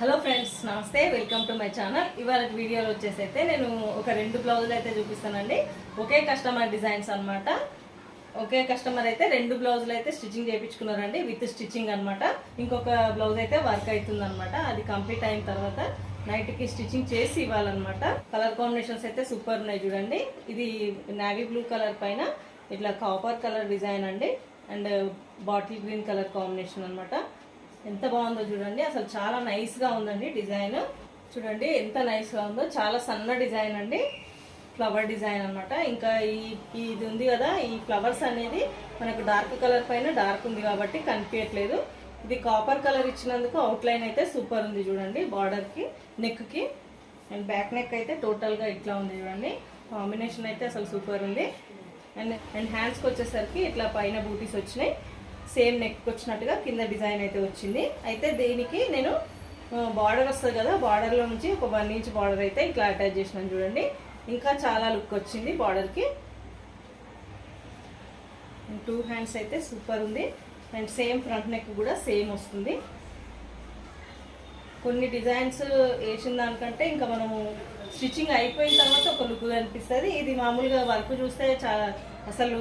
Hello friends నమస్తే. Welcome to my channel. ఇవాళ వీడియోలో వచ్చేసి అయితే నేను ఒక రెండు బ్లౌజులు అయితే చూపిస్తానండి. ఒకే కస్టమర్ డిజైన్స్ అనమాట ఒకే కస్టమర్ అయితే రెండు బ్లౌజులు అయితే స్టిచ్చింగ్ చేయించుకున్నారండి విత్ స్టిచ్చింగ్ అనమాట ఇంకొక బ్లౌజ్ అయితే వర్క్ అవుతుంది అనమాట అది కంప్లీట్ అయిన తర్వాత నైట్కి స్టిచ్చింగ్ చేసి ఇవ్వాలన్నమాట. కలర్ కాంబినేషన్స్ అయితే సూపర్ ఉన్నాయి చూడండి. ఇది నావీ బ్లూ కలర్ పైన ఇట్లా కాపర్ కలర్ డిజైన్ అండి. And bottle green colour combination అనమాట ఎంత బాగుందో చూడండి. అసలు చాలా నైస్గా ఉందండి డిజైన్. చూడండి ఎంత నైస్గా ఉందో. చాలా సన్న డిజైన్ అండి. ఫ్లవర్ డిజైన్ అన్నమాట. ఇంకా ఈ ఈ ఇది ఉంది కదా ఈ ఫ్లవర్స్ అనేది మనకు డార్క్ కలర్ పైన డార్క్ ఉంది కాబట్టి కనిపించట్లేదు. ఇది కాపర్ కలర్ ఇచ్చినందుకు అవుట్లైన్ అయితే సూపర్ ఉంది చూడండి బార్డర్కి నెక్కి అండ్ బ్యాక్ నెక్ అయితే టోటల్గా ఇట్లా ఉంది చూడండి. కాంబినేషన్ అయితే అసలు సూపర్ ఉంది. అండ్ అండ్ హ్యాండ్స్కి వచ్చేసరికి ఇట్లా పైన బూటీస్ వచ్చినాయి. సేమ్ నెక్ వచ్చినట్టుగా కింద డిజైన్ అయితే వచ్చింది. అయితే దీనికి నేను బార్డర్ వస్తుంది కదా బార్డర్లో నుంచి ఒక వన్ ఇంచ్ బార్డర్ అయితే ఇట్లా అటాచ్ చేసినాను చూడండి. ఇంకా చాలా లుక్ వచ్చింది బార్డర్కి టూ హ్యాండ్స్ అయితే సూపర్ ఉంది. అండ్ సేమ్ ఫ్రంట్ నెక్ కూడా సేమ్ వస్తుంది. కొన్ని డిజైన్స్ వేసిన దానికంటే ఇంకా మనము స్టిచ్చింగ్ అయిపోయిన తర్వాత ఒక లుక్ కనిపిస్తుంది. ఇది మామూలుగా వర్క్ చూస్తే చాలా అసలు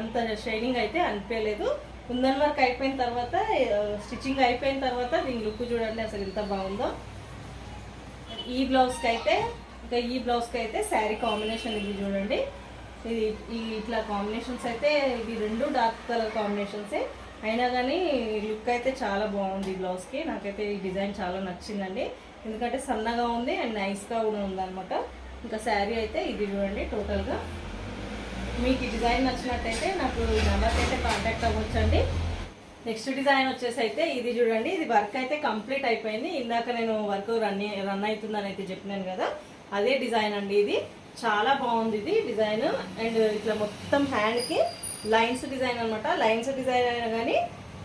అంత షైనింగ్ అయితే అనిపించలేదు కుందన్ వర్క్ అయిపోయిన తర్వాత స్టిచ్చింగ్ అయిపోయిన తర్వాత దీని లుక్ చూడండి అసలు ఎంత బాగుందో. ఈ బ్లౌజ్కి అయితే ఇంకా ఈ బ్లౌజ్కి అయితే శారీ కాంబినేషన్ ఇది చూడండి. ఇది ఈ ఇట్లా కాంబినేషన్స్ అయితే ఇవి రెండు డార్క్ కలర్ కాంబినేషన్సే. అయినా కానీ లుక్ అయితే చాలా బాగుంది ఈ బ్లౌజ్కి. నాకైతే ఈ డిజైన్ చాలా నచ్చిందండి. ఎందుకంటే సన్నగా ఉంది అండ్ నైస్గా కూడా ఉందన్నమాట. ఇంకా శారీ అయితే ఇది చూడండి టోటల్గా మీకు డిజైన్ నచ్చినట్టయితే నాకు ఈ నెంబర్కి అయితే కాంటాక్ట్ అవ్వచ్చండి. నెక్స్ట్ డిజైన్ వచ్చేసి అయితే ఇది చూడండి. ఇది వర్క్ అయితే కంప్లీట్ అయిపోయింది. ఇందాక నేను వర్క్ రన్ రన్ అవుతుందని అయితే చెప్పినాను కదా. అదే డిజైన్ అండి ఇది. చాలా బాగుంది ఇది డిజైన్. అండ్ ఇట్లా మొత్తం హ్యాండ్కి లైన్స్ డిజైన్ అనమాట లైన్స్ డిజైన్ అయినా కానీ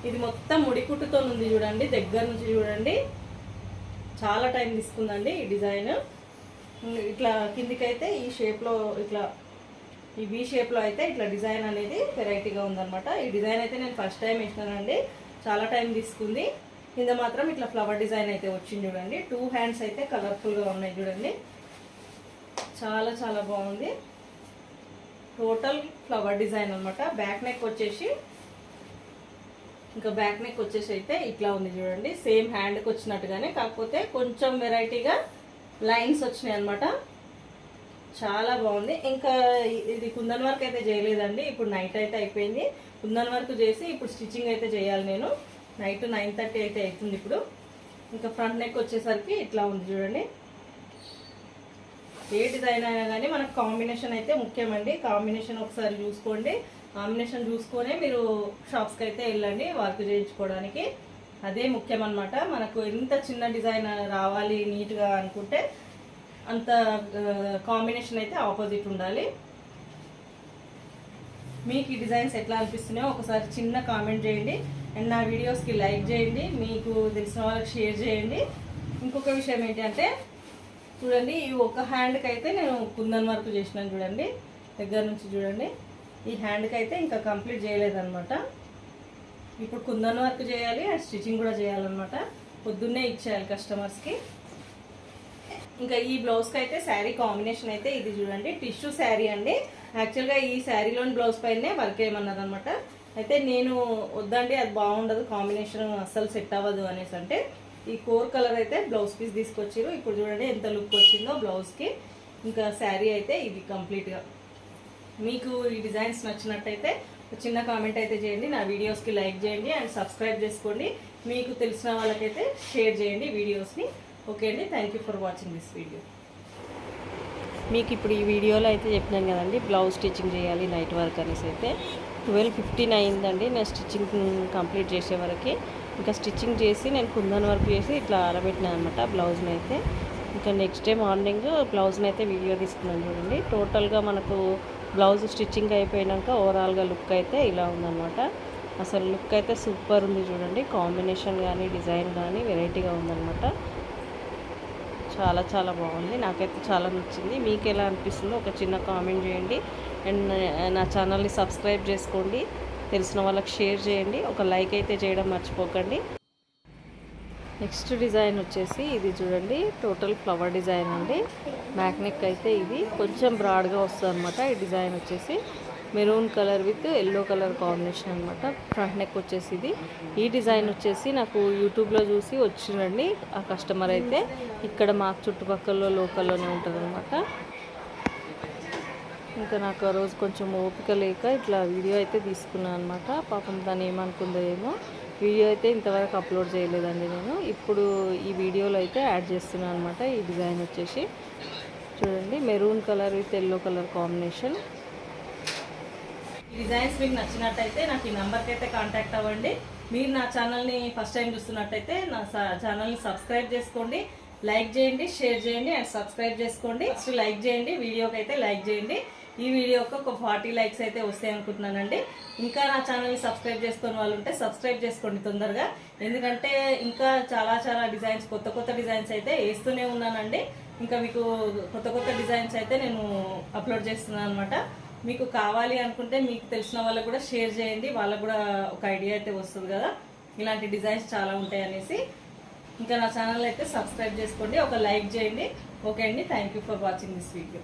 ఇది మొత్తం ముడికుట్టుతో ఉంది చూడండి. దగ్గర నుంచి చూడండి. చాలా టైం తీసుకుందండి ఈ డిజైన్. ఇట్లా కిందికైతే ఈ షేప్లో ఇట్లా ఈ వీ షేప్లో అయితే ఇట్లా డిజైన్ అనేది వెరైటీగా ఉందనమాట ఈ డిజైన్ అయితే నేను ఫస్ట్ టైం వేసినానండి. చాలా టైం తీసుకుంది. కింద మాత్రం ఇట్లా ఫ్లవర్ డిజైన్ అయితే వచ్చింది చూడండి. టూ హ్యాండ్స్ అయితే కలర్ఫుల్గా ఉన్నాయి చూడండి. చాలా చాలా బాగుంది. టోటల్ ఫ్లవర్ డిజైన్ అనమాట బ్యాక్ నెక్ వచ్చేసి ఇంకా బ్యాక్ నెక్ వచ్చేసి అయితే ఇట్లా ఉంది చూడండి. సేమ్ హ్యాండ్కి వచ్చినట్టుగానే కాకపోతే కొంచెం వెరైటీగా లైన్స్ వచ్చినాయి అనమాట చాలా బాగుంది. ఇంకా ఇది కుందన్ వర్క్ అయితే చేయలేదండి. ఇప్పుడు నైట్ అయితే అయిపోయింది. కుందన్ వర్క్ చేసి ఇప్పుడు స్టిచ్చింగ్ అయితే చేయాలి నేను. నైట్ నైన్ థర్టీ అయితే అవుతుంది ఇప్పుడు. ఇంకా ఫ్రంట్ నెక్ వచ్చేసరికి ఇట్లా ఉంది చూడండి. ఏ డిజైన్ అయినా కానీ మనకు కాంబినేషన్ అయితే ముఖ్యమండి. కాంబినేషన్ ఒకసారి చూసుకోండి. కాంబినేషన్ చూసుకొనే మీరు షాప్స్కి అయితే వెళ్ళండి వర్క్ చేయించుకోవడానికి. అదే ముఖ్యం అనమాట మనకు ఎంత చిన్న డిజైన్ రావాలి నీట్గా అనుకుంటే అంత కాంబినేషన్ అయితే ఆపోజిట్ ఉండాలి. మీకు ఈ డిజైన్స్ ఎట్లా అనిపిస్తున్నాయో ఒకసారి చిన్న కామెంట్ చేయండి. అండ్ నా వీడియోస్కి లైక్ చేయండి. మీకు తెలిసిన వాళ్ళకి షేర్ చేయండి. ఇంకొక విషయం ఏంటంటే చూడండి ఈ ఒక హ్యాండ్కి అయితే నేను కుందన్ వర్క్ చేసినాను చూడండి. దగ్గర నుంచి చూడండి. ఈ హ్యాండ్కి అయితే ఇంకా కంప్లీట్ చేయలేదన్నమాట. ఇప్పుడు కుందన్ వర్క్ చేయాలి అండ్ స్టిచ్చింగ్ కూడా చేయాలన్నమాట. పొద్దున్నే ఇచ్చేయాలి కస్టమర్స్కి ఇంకా ఈ బ్లౌజ్కి అయితే శారీ కాంబినేషన్ అయితే ఇది చూడండి. టిష్యూ శారీ అండి. యాక్చువల్గా ఈ శారీలోని బ్లౌజ్ పైనే వర్క్ చేయమన్నారు అనమాట అయితే నేను వద్దండి అది బాగుండదు కాంబినేషన్ అస్సలు సెట్ అవ్వదు అనేసి అంటే ఈ కోర్ కలర్ అయితే బ్లౌజ్ పీస్ తీసుకొచ్చారు. ఇప్పుడు చూడండి ఎంత లుక్ వచ్చిందో బ్లౌజ్కి ఇంకా శారీ అయితే ఇది కంప్లీట్గా మీకు ఈ డిజైన్స్ నచ్చినట్టయితే చిన్న కామెంట్ అయితే చేయండి. నా వీడియోస్కి లైక్ చేయండి. అండ్ సబ్స్క్రైబ్ చేసుకోండి. మీకు తెలిసిన వాళ్ళకైతే షేర్ చేయండి వీడియోస్ని ఓకే అండి thank you for watching this video మీకు ఇప్పుడు ఈ వీడియోలో అయితే చెప్పినాం కదండి బ్లౌజ్ స్టిచ్చింగ్ చేయాలి నైట్ వర్క్ అనేసి అయితే. ట్వెల్వ్ ఫిఫ్టీన్ అయిందండి నేను స్టిచ్చింగ్ కంప్లీట్ చేసే వరకు. ఇంకా స్టిచ్చింగ్ చేసి నేను కుందన్ వర్క్ చేసి ఇట్లా ఆరబెట్టినాను అనమాట బ్లౌజ్ని అయితే ఇంకా నెక్స్ట్ డే మార్నింగ్ బ్లౌజ్ని అయితే వీడియో తీసుకున్నాను చూడండి. టోటల్గా మనకు బ్లౌజ్ స్టిచ్చింగ్ అయిపోయినాక ఓవరాల్గా లుక్ అయితే ఇలా ఉందన్నమాట. అసలు లుక్ అయితే సూపర్ ఉంది చూడండి కాంబినేషన్ కానీ డిజైన్ కానీ వెరైటీగా ఉందన్నమాట. చాలా చాలా బాగుంది. నాకైతే చాలా నచ్చింది. మీకు ఎలా అనిపిస్తుందో ఒక చిన్న కామెంట్ చేయండి. అండ్ నా ఛానల్ని సబ్స్క్రైబ్ చేసుకోండి. తెలిసిన వాళ్ళకి షేర్ చేయండి. ఒక లైక్ అయితే చేయడం మర్చిపోకండి. నెక్స్ట్ డిజైన్ వచ్చేసి ఇది చూడండి. టోటల్ ఫ్లవర్ డిజైన్ అండి. మ్యాగ్నిక్ అయితే ఇది. కొంచెం బ్రాడ్గా వస్తుంది అనమాట ఈ డిజైన్ వచ్చేసి. Maroon colour with yellow colour combination అనమాట ఫ్రంట్ నెక్ వచ్చేసి ఇది ఈ డిజైన్ వచ్చేసి నాకు యూట్యూబ్లో చూసి వచ్చిందండి ఆ కస్టమర్ అయితే. ఇక్కడ మాకు చుట్టుపక్కల లోకల్లోనే ఉంటుంది అనమాట ఇంకా నాకు ఆ రోజు కొంచెం ఓపిక లేక ఇట్లా వీడియో అయితే తీసుకున్నాను అనమాట పాపం దాన్ని ఏమనుకుందో ఏమో. వీడియో అయితే ఇంతవరకు అప్లోడ్ చేయలేదండి నేను. ఇప్పుడు ఈ వీడియోలో అయితే యాడ్ చేస్తున్నాను అనమాట ఈ డిజైన్ వచ్చేసి. చూడండి maroon colour with yellow colour combination. Designs మీకు నచ్చినట్టయితే నాకు ఈ నెంబర్కి అయితే కాంటాక్ట్ అవ్వండి. మీరు నా ఛానల్ని ఫస్ట్ టైం చూస్తున్నట్టయితే నా స- ఛానల్ని సబ్స్క్రైబ్ చేసుకోండి. లైక్ చేయండి షేర్ చేయండి అండ్ సబ్స్క్రైబ్ చేసుకోండి. ఫస్ట్ లైక్ చేయండి వీడియోకి అయితే లైక్ చేయండి. ఈ వీడియోకి ఒక ఫార్టీ లైక్స్ అయితే వస్తాయి అనుకుంటున్నానండి. ఇంకా నా ఛానల్ని సబ్స్క్రైబ్ చేసుకుని వాళ్ళు ఉంటే సబ్స్క్రైబ్ చేసుకోండి తొందరగా. ఎందుకంటే ఇంకా చాలా చాలా డిజైన్స్ కొత్త కొత్త డిజైన్స్ అయితే వేస్తూనే ఉన్నానండి. ఇంకా మీకు కొత్త కొత్త డిజైన్స్ అయితే నేను అప్లోడ్ చేస్తున్నాను అనమాట మీకు కావాలి అనుకుంటే మీకు తెలిసిన వాళ్ళకు కూడా షేర్ చేయండి. వాళ్ళకు కూడా ఒక ఐడియా అయితే వస్తుంది కదా. ఇలాంటి డిజైన్స్ చాలా ఉంటాయి అనేసి. ఇంకా నా ఛానల్ అయితే సబ్స్క్రైబ్ చేసుకోండి. ఒక లైక్ చేయండి. ఓకే అండి. Thank you for watching this video.